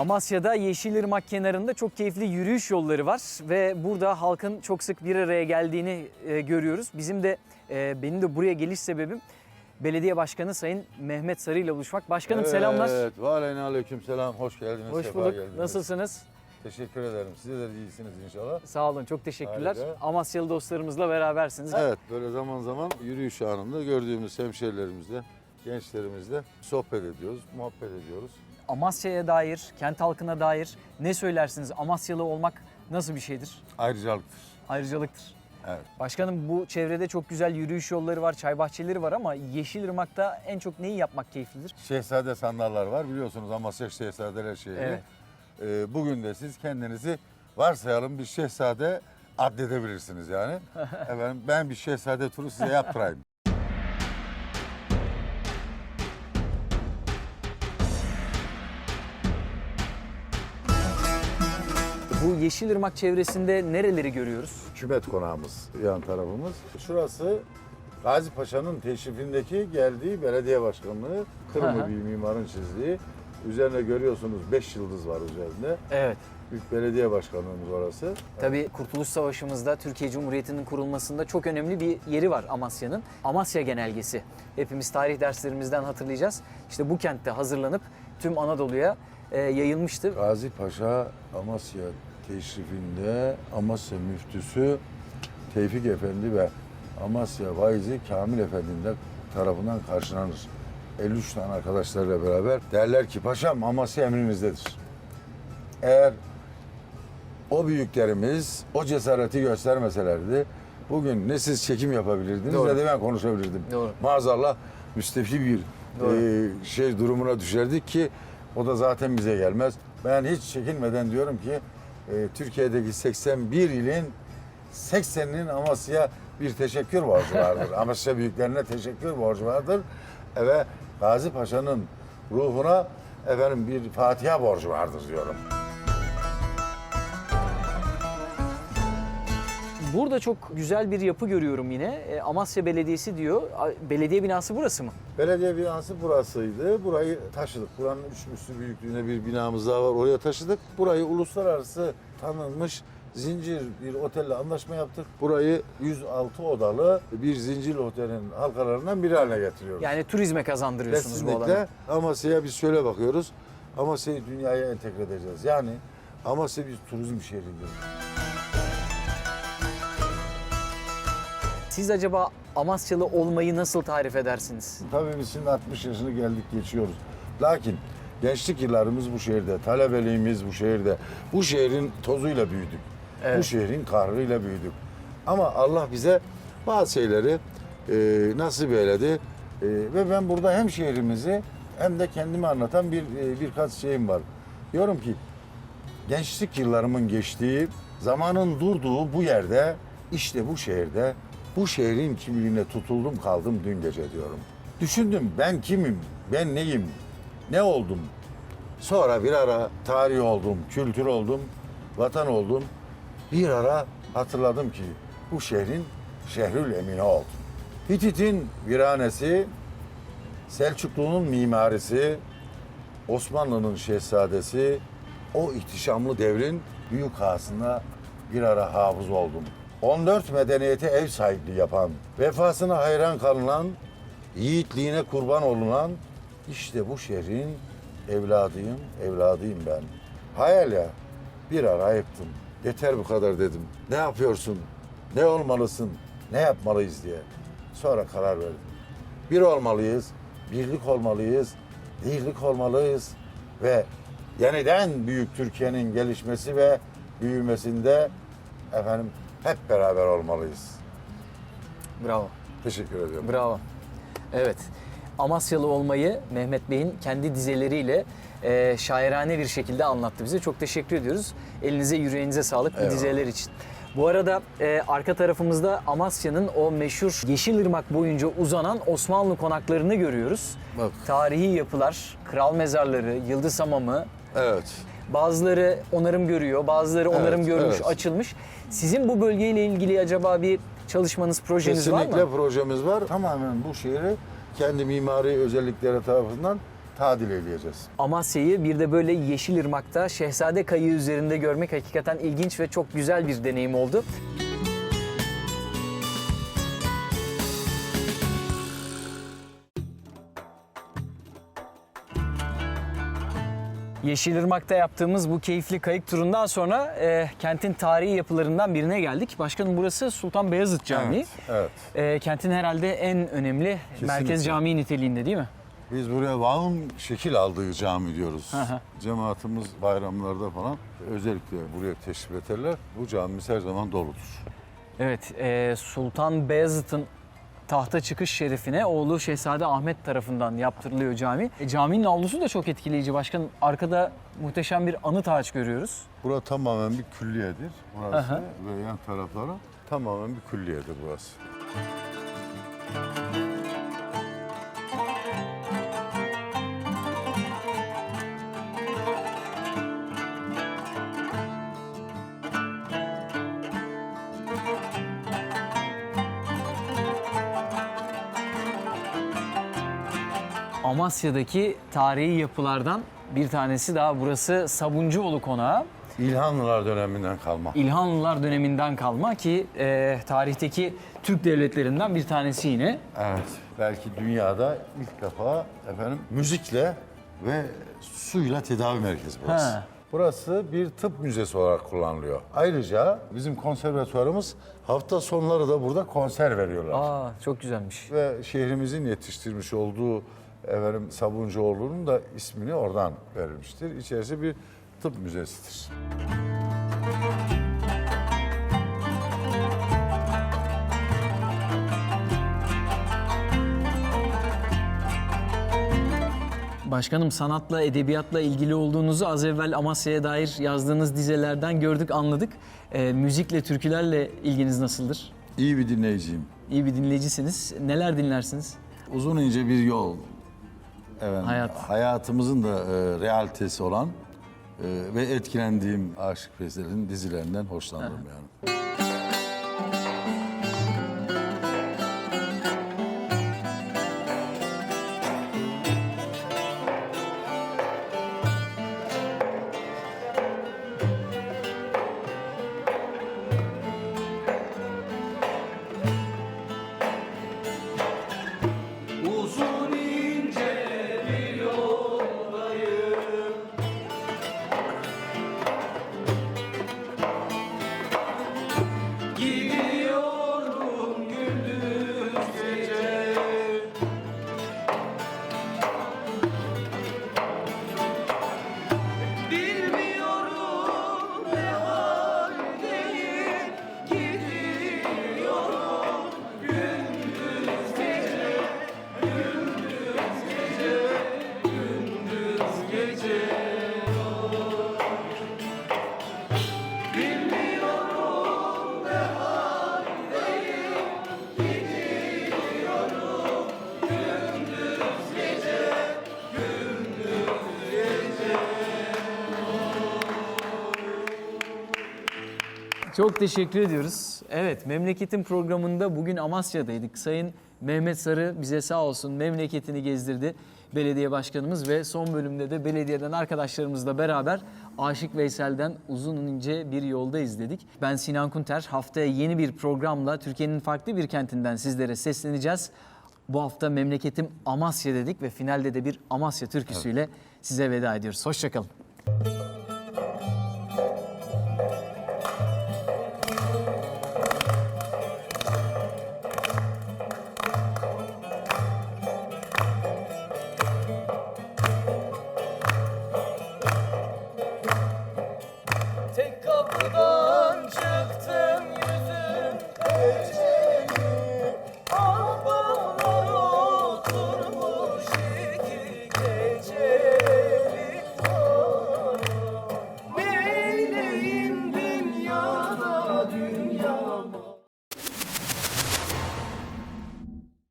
Amasya'da Yeşilırmak kenarında çok keyifli yürüyüş yolları var ve burada halkın çok sık bir araya geldiğini e, görüyoruz. Bizim de e, benim de buraya geliş sebebim Belediye Başkanı Sayın Mehmet Sarı ile buluşmak. Başkanım selamlar. Evet, ve aleyna aleyküm selam. Hoş geldiniz. Hoş bulduk. geldiniz. Nasılsınız? Teşekkür ederim. Siz de iyisiniz inşallah. Sağ olun. Çok teşekkürler. Harika. Amasyalı dostlarımızla berabersiniz. Evet, böyle zaman zaman yürüyüş anında gördüğümüz hemşehrilerimizle, gençlerimizle sohbet ediyoruz, muhabbet ediyoruz. Amasya'ya dair, kent halkına dair ne söylersiniz? Amasyalı olmak nasıl bir şeydir? Ayrıcalıktır. Ayrıcalıktır. Evet. Başkanım bu çevrede çok güzel yürüyüş yolları var, çay bahçeleri var ama Yeşilırmak'ta en çok neyi yapmak keyiflidir? Şehzade sandallar var biliyorsunuz Amasya Şehzadeler şehri. Evet. Ee, bugün de siz kendinizi varsayalım bir şehzade addedebilirsiniz yani. Efendim ben bir şehzade turu size yaptırayım. Bu Yeşilırmak çevresinde nereleri görüyoruz? Hükümet konağımız yan tarafımız. Şurası Gazi Paşa'nın teşrifindeki geldiği belediye başkanlığı. Kırmızı bir mimarın çizdiği. Üzerine görüyorsunuz 5 yıldız var üzerinde. Evet. Büyük belediye başkanlığımız orası. Tabii Kurtuluş Savaşı'mızda Türkiye Cumhuriyeti'nin kurulmasında çok önemli bir yeri var Amasya'nın. Amasya Genelgesi. Hepimiz tarih derslerimizden hatırlayacağız. İşte bu kentte hazırlanıp tüm Anadolu'ya e, yayılmıştı. Gazi Paşa Amasya teşrifinde Amasya müftüsü Tevfik Efendi ve Amasya vaizi Kamil Efendi de tarafından karşılanır. 53 tane arkadaşlarıyla beraber derler ki paşam Amasya emrinizdedir. Eğer o büyüklerimiz o cesareti göstermeselerdi bugün ne siz çekim yapabilirdiniz Doğru. ne de ben konuşabilirdim. Doğru. Maazallah müstefi bir Doğru. e, şey durumuna düşerdik ki o da zaten bize gelmez. Ben hiç çekinmeden diyorum ki e, Türkiye'deki 81 ilin 80'inin Amasya'ya bir teşekkür borcu vardır. Amasya büyüklerine teşekkür borcu vardır. Ve Gazi Paşa'nın ruhuna efendim bir Fatiha borcu vardır diyorum. Burada çok güzel bir yapı görüyorum yine. E, Amasya Belediyesi diyor. Belediye binası burası mı? Belediye binası burasıydı. Burayı taşıdık. Buranın üç müslü büyüklüğünde bir binamız daha var. Oraya taşıdık. Burayı uluslararası tanınmış zincir bir otelle anlaşma yaptık. Burayı 106 odalı bir zincir otelin halkalarından biri haline getiriyoruz. Yani turizme kazandırıyorsunuz bu alanı. Kesinlikle Amasya'ya biz şöyle bakıyoruz. Amasya'yı dünyaya entegre edeceğiz. Yani Amasya bir turizm şehridir. Siz acaba Amasyalı olmayı nasıl tarif edersiniz? Tabii biz şimdi 60 yaşını geldik geçiyoruz. Lakin gençlik yıllarımız bu şehirde, talebeliğimiz bu şehirde. Bu şehrin tozuyla büyüdük. Bu Evet. şehrin kahrıyla büyüdük. Ama Allah bize bazı şeyleri e, nasip eyledi. E, ve ben burada hem şehrimizi hem de kendimi anlatan bir e, birkaç şeyim var. Diyorum ki gençlik yıllarımın geçtiği, zamanın durduğu bu yerde, işte bu şehirde, bu şehrin kimliğine tutuldum kaldım dün gece diyorum. Düşündüm ben kimim, ben neyim, ne oldum. Sonra bir ara tarih oldum, kültür oldum, vatan oldum. Bir ara hatırladım ki bu şehrin şehrül emini oldum. Hitit'in viranesi, Selçuklu'nun mimarisi, Osmanlı'nın şehzadesi o ihtişamlı devrin büyük ağasına bir ara hafız oldum. 14 medeniyete ev sahipliği yapan, vefasına hayran kalınan, yiğitliğine kurban olunan işte bu şehrin evladıyım, evladıyım ben. Hayal ya, bir ara ayıktım. Yeter bu kadar dedim. Ne yapıyorsun? Ne olmalısın? Ne yapmalıyız diye. Sonra karar verdim. Bir olmalıyız, birlik olmalıyız, dirlik olmalıyız ve yeniden büyük Türkiye'nin gelişmesi ve büyümesinde efendim hep beraber olmalıyız. Bravo. Teşekkür ediyorum. Bravo. Evet. Amasyalı olmayı Mehmet Bey'in kendi dizeleriyle e, şairane bir şekilde anlattı bize. Çok teşekkür ediyoruz. Elinize yüreğinize sağlık bu dizeler için. Bu arada e, arka tarafımızda Amasya'nın o meşhur Yeşilırmak boyunca uzanan Osmanlı konaklarını görüyoruz. Bak. Tarihi yapılar, kral mezarları, yıldız hamamı, Evet. Bazıları onarım görüyor, bazıları Evet, onarım görmüş, evet. açılmış. Sizin bu bölgeyle ilgili acaba bir çalışmanız, projeniz var mı? Kesinlikle projemiz var. Tamamen bu şehri kendi mimari özellikleri tarafından tadil edeceğiz. Amasya'yı bir de böyle Yeşilırmak'ta Şehzade Kayığı üzerinde görmek hakikaten ilginç ve çok güzel bir deneyim oldu. Yeşilırmak'ta yaptığımız bu keyifli kayık turundan sonra e, kentin tarihi yapılarından birine geldik. Başkanım burası Sultan Beyazıt Camii. Evet, evet. E, kentin herhalde en önemli merkez camii niteliğinde değil mi? Biz buraya Van'ın şekil aldığı cami diyoruz. hı. Cemaatimiz bayramlarda falan özellikle buraya teşrif ederler. Bu camimiz her zaman doludur. Evet, e, Sultan Beyazıt'ın tahta çıkış şerefine oğlu Şehzade Ahmet tarafından yaptırılıyor cami. E, caminin avlusu da çok etkileyici. Başkanım arkada muhteşem bir anıt ağaç görüyoruz. Burası tamamen bir külliyedir. Burası Aha. ve yan tarafları tamamen bir külliyedir burası. Amasya'daki tarihi yapılardan bir tanesi daha burası Sabuncuoğlu Konağı. İlhanlılar döneminden kalma. İlhanlılar döneminden kalma ki e, tarihteki Türk devletlerinden bir tanesi yine. Evet. Belki dünyada ilk defa efendim müzikle ve suyla tedavi merkezi burası. Ha. Burası bir tıp müzesi olarak kullanılıyor. Ayrıca bizim konservatuarımız hafta sonları da burada konser veriyorlar. Aa çok güzelmiş. Ve şehrimizin yetiştirmiş olduğu efendim Sabuncuoğlu'nun da ismini oradan verilmiştir. İçerisi bir tıp müzesidir. Başkanım sanatla, edebiyatla ilgili olduğunuzu az evvel Amasya'ya dair yazdığınız dizelerden gördük, anladık. E, müzikle, türkülerle ilginiz nasıldır? İyi bir dinleyiciyim. İyi bir dinleyicisiniz. Neler dinlersiniz? Uzun ince bir yol. Evet, Hayat. Hayatımızın da e, realitesi olan e, ve etkilendiğim Aşık Veysel'in dizilerinden hoşlanırım yani. Çok teşekkür ediyoruz. Evet, Memleketin programında bugün Amasya'daydık. Sayın Mehmet Sarı bize sağ olsun memleketini gezdirdi. Belediye başkanımız ve son bölümde de belediyeden arkadaşlarımızla beraber Aşık Veysel'den uzun ince bir yolda izledik. Ben Sinan Kunter. Haftaya yeni bir programla Türkiye'nin farklı bir kentinden sizlere sesleneceğiz. Bu hafta memleketim Amasya dedik ve finalde de bir Amasya türküsüyle size veda ediyoruz. Hoşçakalın.